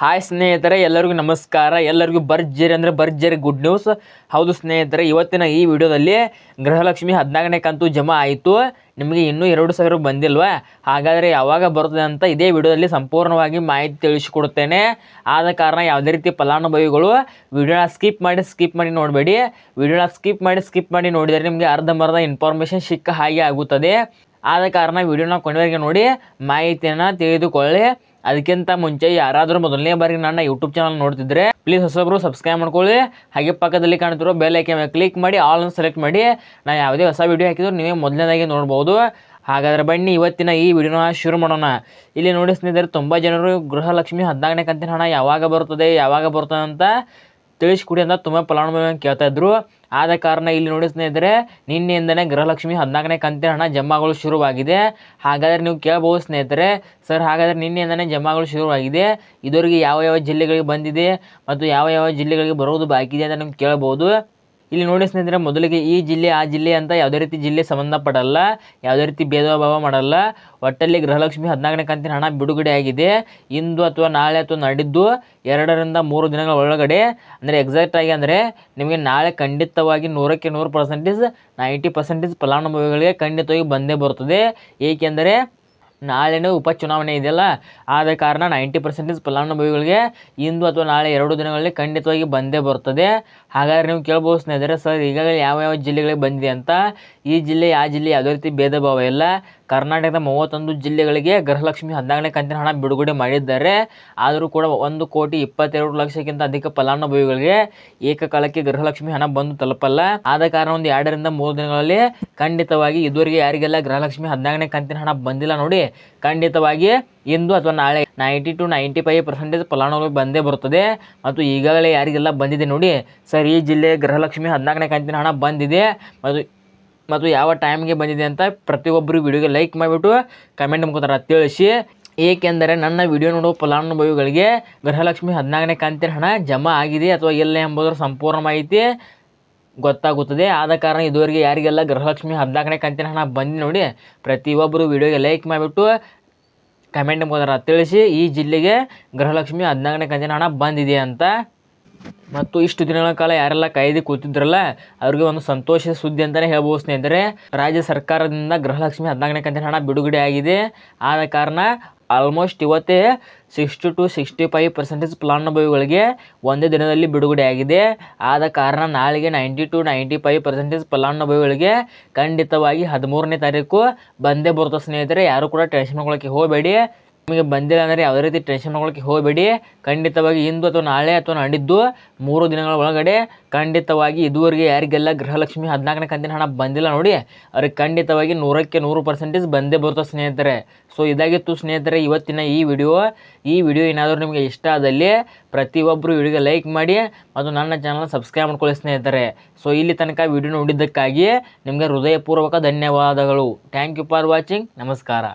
Hi ಸ್ನೇಹಿತರೆ, ಎಲ್ಲರಿಗೂ ನಮಸ್ಕಾರ. ಎಲ್ಲರಿಗೂ ಭರ್ಜರಿ ಅಂದರೆ ಭರ್ಜರಿ ಗುಡ್ ನ್ಯೂಸ್ ಹೌದು ಸ್ನೇಹಿತರೆ, ಇವತ್ತಿನ ಈ ವಿಡಿಯೋದಲ್ಲಿ ಗೃಹಲಕ್ಷ್ಮಿ ಹದಿನಾಲ್ಕನೇ ಕಂತು ಜಮಾ ಆಯಿತು. ನಿಮಗೆ ಇನ್ನೂ ಎರಡು ಸಾವಿರ ಬಂದಿಲ್ವಾ? ಹಾಗಾದರೆ ಯಾವಾಗ ಬರುತ್ತದೆ ಅಂತ ಇದೇ ವಿಡಿಯೋದಲ್ಲಿ ಸಂಪೂರ್ಣವಾಗಿ ಮಾಹಿತಿ ತಿಳಿಸಿಕೊಡುತ್ತೇನೆ. ಆದ ಕಾರಣ ಯಾವುದೇ ರೀತಿ ಫಲಾನುಭವಿಗಳು ವಿಡಿಯೋನ ಸ್ಕಿಪ್ ಮಾಡಿ ಸ್ಕಿಪ್ ಮಾಡಿ ನೋಡಬೇಡಿ. ವಿಡಿಯೋನ ಸ್ಕಿಪ್ ಮಾಡಿ ಸ್ಕಿಪ್ ಮಾಡಿ ನೋಡಿದರೆ ನಿಮಗೆ ಅರ್ಧಂಬರ್ಧ ಇನ್ಫಾರ್ಮೇಷನ್ ಸಿಕ್ಕ ಹಾಗೆ ಆಗುತ್ತದೆ. ಆದ ಕಾರಣ ವೀಡಿಯೋನ ಕೊನೆವರೆಗೆ ನೋಡಿ ಮಾಹಿತಿಯನ್ನು ತಿಳಿದುಕೊಳ್ಳಿ. ಅದಕ್ಕಿಂತ ಮುಂಚೆ ಯಾರಾದರೂ ಮೊದಲನೇ ಬಾರಿಗೆ ನನ್ನ ಯೂಟ್ಯೂಬ್ ಚಾನಲ್ ನೋಡ್ತಿದ್ರೆ ಪ್ಲೀಸ್ ಹೊಸಬ್ರು ಸಬ್ಸ್ಕ್ರೈಬ್ ಮಾಡ್ಕೊಳ್ಳಿ. ಹಾಗೆ ಪಕ್ಕದಲ್ಲಿ ಕಾಣ್ತಿರೋ ಬೆಲ್ ಐಕೆ ಮೇಲೆ ಕ್ಲಿಕ್ ಮಾಡಿ ಆಲ್ ಸೆಲೆಕ್ಟ್ ಮಾಡಿ. ನಾ ಯಾವುದೇ ಹೊಸ ವಿಡಿಯೋ ಹಾಕಿದ್ರು ನೀವೇ ಮೊದಲನೇದಾಗಿ ನೋಡ್ಬೋದು. ಹಾಗಾದರೆ ಬನ್ನಿ ಇವತ್ತಿನ ಈ ವಿಡಿಯೋನ ಶುರು ಮಾಡೋಣ. ಇಲ್ಲಿ ನೋಡಿ ತುಂಬ ಜನರು ಗೃಹಲಕ್ಷ್ಮಿ ಹದಿನಾಲ್ಕನೇ ಕಂತಿನ ಹಣ ಯಾವಾಗ ಬರ್ತದೆ ಯಾವಾಗ ಬರ್ತದೆ ಅಂತ ತಿಳಿಸ್ಕೊಡಿ ಅಂತ ತುಂಬ ಫಲಾನುಭವಿಯನ್ನು ಕೇಳ್ತಾ ಇದ್ರು. ಆದ ಕಾರಣ ಇಲ್ಲಿ ನೋಡಿ ಸ್ನೇಹಿತರೆ, ನಿನ್ನೆಯಿಂದನೇ ಗೃಹಲಕ್ಷ್ಮಿ ಹದಿನಾಲ್ಕನೇ ಕಂತಿನ ಹಣ ಜಮಾಗಳು ಶುರುವಾಗಿದೆ. ಹಾಗಾದರೆ ನೀವು ಕೇಳ್ಬೋದು ಸ್ನೇಹಿತರೆ, ಸರ್ ಹಾಗಾದರೆ ನಿನ್ನೆಯಿಂದನೇ ಜಮಾಗಳು ಶುರುವಾಗಿದೆ. ಇದುವರೆಗೆ ಯಾವ ಯಾವ ಜಿಲ್ಲೆಗಳಿಗೆ ಬಂದಿದೆ ಮತ್ತು ಯಾವ ಯಾವ ಜಿಲ್ಲೆಗಳಿಗೆ ಬರೋದು ಬಾಕಿ ಇದೆ ಅಂತ ನೀವು ಕೇಳ್ಬೋದು. ಇಲ್ಲಿ ನೋಡಿ ಸ್ನೇಹಿತರೆ, ಮೊದಲಿಗೆ ಈ ಜಿಲ್ಲೆ, ಆ ಜಿಲ್ಲೆ ಅಂತ ಯಾವುದೇ ರೀತಿ ಜಿಲ್ಲೆ ಸಂಬಂಧಪಡಲ್ಲ, ಯಾವುದೇ ರೀತಿ ಭೇದ ಭಾವ ಮಾಡಲ್ಲ. ಒಟ್ಟಲ್ಲಿ ಗೃಹಲಕ್ಷ್ಮಿ ಹದಿನಾಲ್ಕನೇ ಕಂತಿನ ಹಣ ಬಿಡುಗಡೆ ಆಗಿದೆ. ಇಂದು ಅಥವಾ ನಾಳೆ ಅಥವಾ ನಡೆದು ಎರಡರಿಂದ ಮೂರು ದಿನಗಳ ಒಳಗಡೆ, ಅಂದರೆ ಎಕ್ಸಾಕ್ಟಾಗಿ ಅಂದರೆ ನಿಮಗೆ ನಾಳೆ ಖಂಡಿತವಾಗಿ ನೂರಕ್ಕೆ ನೂರು ಪರ್ಸೆಂಟೇಜ್ ನೈಂಟಿ ಪರ್ಸೆಂಟೇಜ್ ಫಲಾನುಭವಿಗಳಿಗೆ ಖಂಡಿತವಾಗಿ ಬಂದೇ ಬರುತ್ತದೆ. ಏಕೆಂದರೆ ನಾಳೆನೇ ಉಪಚುನಾವಣೆ ಇದೆಯಲ್ಲ, ಆದ ಕಾರಣ ನೈಂಟಿ ಪರ್ಸೆಂಟೇಜ್ ಫಲಾನುಭವಿಗಳಿಗೆ ಇಂದು ಅಥವಾ ನಾಳೆ ಎರಡು ದಿನಗಳಲ್ಲಿ ಖಂಡಿತವಾಗಿ ಬಂದೇ ಬರ್ತದೆ ಹಾಗಾದರೆ ನೀವು ಕೇಳ್ಬೋದು ಸ್ನೇಹಿತರೆ, ಸರ್, ಈಗಾಗಲೇ ಯಾವ ಯಾವ ಜಿಲ್ಲೆಗಳಿಗೆ ಬಂದಿದೆ ಅಂತ. ಈ ಜಿಲ್ಲೆ, ಆ ಜಿಲ್ಲೆ ಯಾವುದೇ ರೀತಿ ಭೇದ ಭಾವ ಇಲ್ಲ. ಕರ್ನಾಟಕದ ಮೂವತ್ತೊಂದು ಜಿಲ್ಲೆಗಳಿಗೆ ಗೃಹಲಕ್ಷ್ಮಿ ಹದಿನಾಲ್ಕನೇ ಕಂತಿನ ಹಣ ಬಿಡುಗಡೆ ಮಾಡಿದ್ದಾರೆ. ಆದರೂ ಕೂಡ ಒಂದು ಕೋಟಿ ಇಪ್ಪತ್ತೆರಡು ಲಕ್ಷಕ್ಕಿಂತ ಅಧಿಕ ಫಲಾನುಭವಿಗಳಿಗೆ ಏಕಕಾಲಕ್ಕೆ ಗೃಹಲಕ್ಷ್ಮಿ ಹಣ ಬಂದು ತಲುಪಲ್ಲ. ಆದ ಕಾರಣ ಒಂದು ಎರಡರಿಂದ ಮೂರು ದಿನಗಳಲ್ಲಿ ಖಂಡಿತವಾಗಿ ಇದುವರೆಗೆ ಯಾರಿಗೆಲ್ಲ ಗೃಹಲಕ್ಷ್ಮಿ ಹದಿನಾಲ್ಕನೇ ಕಂತಿನ ಹಣ ಬಂದಿಲ್ಲ ನೋಡಿ, ಖಂಡಿತವಾಗಿ ಇಂದು ಅಥವಾ ನಾಳೆ ninety to ninety five percentage ಫಲಾನುಭವಿ ಬಂದೇ ಬರುತ್ತದೆ. ಮತ್ತು ಈಗಾಗಲೇ ಯಾರಿಗೆಲ್ಲ ಬಂದಿದೆ ನೋಡಿ, ಸರ್, ಈ ಜಿಲ್ಲೆ ಗೃಹಲಕ್ಷ್ಮಿ ಹದಿನಾಲ್ಕನೇ ಕಂತಿನ ಹಣ ಬಂದಿದೆ. ಮತ್ತು ಮತ್ತು ಯಾವ ಟೈಮ್ಗೆ ಬಂದಿದೆ ಅಂತ ಪ್ರತಿಯೊಬ್ಬರು ವಿಡಿಯೋಗೆ ಲೈಕ್ ಮಾಡಿಬಿಟ್ಟು ಕಮೆಂಟ್ ಮುಖಾಂತರ ತಿಳಿಸಿ. ಏಕೆಂದರೆ ನನ್ನ ವಿಡಿಯೋ ನೋಡುವ ಫಲಾನುಭವಿಗಳಿಗೆ ಗೃಹಲಕ್ಷ್ಮಿ ಹದಿನಾಲ್ಕನೇ ಕಂತಿನ ಹಣ ಜಮಾ ಆಗಿದೆ ಅಥವಾ ಇಲ್ಲ ಎಂಬುದರ ಸಂಪೂರ್ಣ ಮಾಹಿತಿ ಗೊತ್ತಾಗುತ್ತದೆ. ಆದ ಕಾರಣ ಇದುವರೆಗೆ ಯಾರಿಗೆಲ್ಲ ಗೃಹಲಕ್ಷ್ಮಿ ಹದಿನಾಲ್ಕನೇ ಕಂತಿನ ಹಣ ಬಂದು ನೋಡಿ, ಪ್ರತಿಯೊಬ್ಬರು ವಿಡಿಯೋಗೆ ಲೈಕ್ ಮಾಡಿಬಿಟ್ಟು ಕಮೆಂಟ್ ಮುಖಾಂತರ ತಿಳಿಸಿ ಈ ಜಿಲ್ಲೆಗೆ ಗೃಹಲಕ್ಷ್ಮಿ ಹದಿನಾಲ್ಕನೇ ಕಂತಿನ ಹಣ ಬಂದಿದೆ ಅಂತ ಮತ್ತು ಇಷ್ಟು ದಿನಗಳ ಕಾಲ ಯಾರೆಲ್ಲ ಕಾಯ್ದೆ ಕೂತಿದ್ರಲ್ಲ, ಅವ್ರಿಗೆ ಒಂದು ಸಂತೋಷದ ಸುದ್ದಿ ಅಂತಲೇ ಹೇಳ್ಬೋದು ಸ್ನೇಹಿತರೆ. ರಾಜ್ಯ ಸರ್ಕಾರದಿಂದ ಗೃಹಲಕ್ಷ್ಮಿ ಹದಿನಾಲ್ಕನೇ ಕಂತಿನ ಹಣ ಬಿಡುಗಡೆ ಆಗಿದೆ. ಆದ ಕಾರಣ ಆಲ್ಮೋಸ್ಟ್ ಇವತ್ತೇ sixty to sixty five percentage ಫಲಾನುಭವಿಗಳಿಗೆ ಒಂದೇ ದಿನದಲ್ಲಿ ಬಿಡುಗಡೆ ಆಗಿದೆ. ಆದ ಕಾರಣ ನಾಳೆಗೆ ninety to ninety five percentage ಫಲಾನುಭವಿಗಳಿಗೆ ಖಂಡಿತವಾಗಿ ಹದಿಮೂರನೇ ತಾರೀಕು ಬಂದೇ ಬರುತ್ತೆ ಸ್ನೇಹಿತರೆ. ಯಾರು ಕೂಡ ಟೆನ್ಷನ್ ಮಾಡ್ಕೊಳ್ಳೋಕ್ಕೆ ಹೋಗಬೇಡಿ. ನಿಮಗೆ ಬಂದಿಲ್ಲ ಅಂದರೆ ಯಾವುದೇ ರೀತಿ ಟೆನ್ಷನ್ ಮಾಡ್ಕೊಳ್ಳೋಕೆ ಹೋಗಬೇಡಿ. ಖಂಡಿತವಾಗಿ ಇಂದು ಅಥವಾ ನಾಳೆ ಅಥವಾ ನಾಡಿದ್ದು ಮೂರು ದಿನಗಳ ಒಳಗಡೆ ಖಂಡಿತವಾಗಿ ಇದುವರೆಗೆ ಯಾರಿಗೆಲ್ಲ ಗೃಹಲಕ್ಷ್ಮಿ ಹದಿನಾಲ್ಕನೇ ಕಂತಿನ ಹಣ ಬಂದಿಲ್ಲ ನೋಡಿ, ಅವ್ರಿಗೆ ಖಂಡಿತವಾಗಿ ನೂರಕ್ಕೆ ನೂರು ಪರ್ಸೆಂಟೇಜ್ ಬಂದೇ ಬರುತ್ತೆ ಸ್ನೇಹಿತರೆ. ಸೊ ಇದಾಗಿತ್ತು ಸ್ನೇಹಿತರೆ ಇವತ್ತಿನ ಈ ವಿಡಿಯೋ ಈ ವಿಡಿಯೋ ಏನಾದರೂ ನಿಮಗೆ ಇಷ್ಟ ಆದಲ್ಲಿ ಪ್ರತಿಯೊಬ್ಬರು ವಿಡಿಯೋಗೆ ಲೈಕ್ ಮಾಡಿ ಮತ್ತು ನನ್ನ ಚಾನಲ್ ಸಬ್ಸ್ಕ್ರೈಬ್ ಮಾಡ್ಕೊಳ್ಳಿ ಸ್ನೇಹಿತರೆ. ಸೊ ಇಲ್ಲಿ ತನಕ ವಿಡಿಯೋ ನೋಡಿದ್ದಕ್ಕಾಗಿ ನಿಮಗೆ ಹೃದಯಪೂರ್ವಕ ಧನ್ಯವಾದಗಳು. ಥ್ಯಾಂಕ್ ಯು ಫಾರ್ ವಾಚಿಂಗ್ ನಮಸ್ಕಾರ.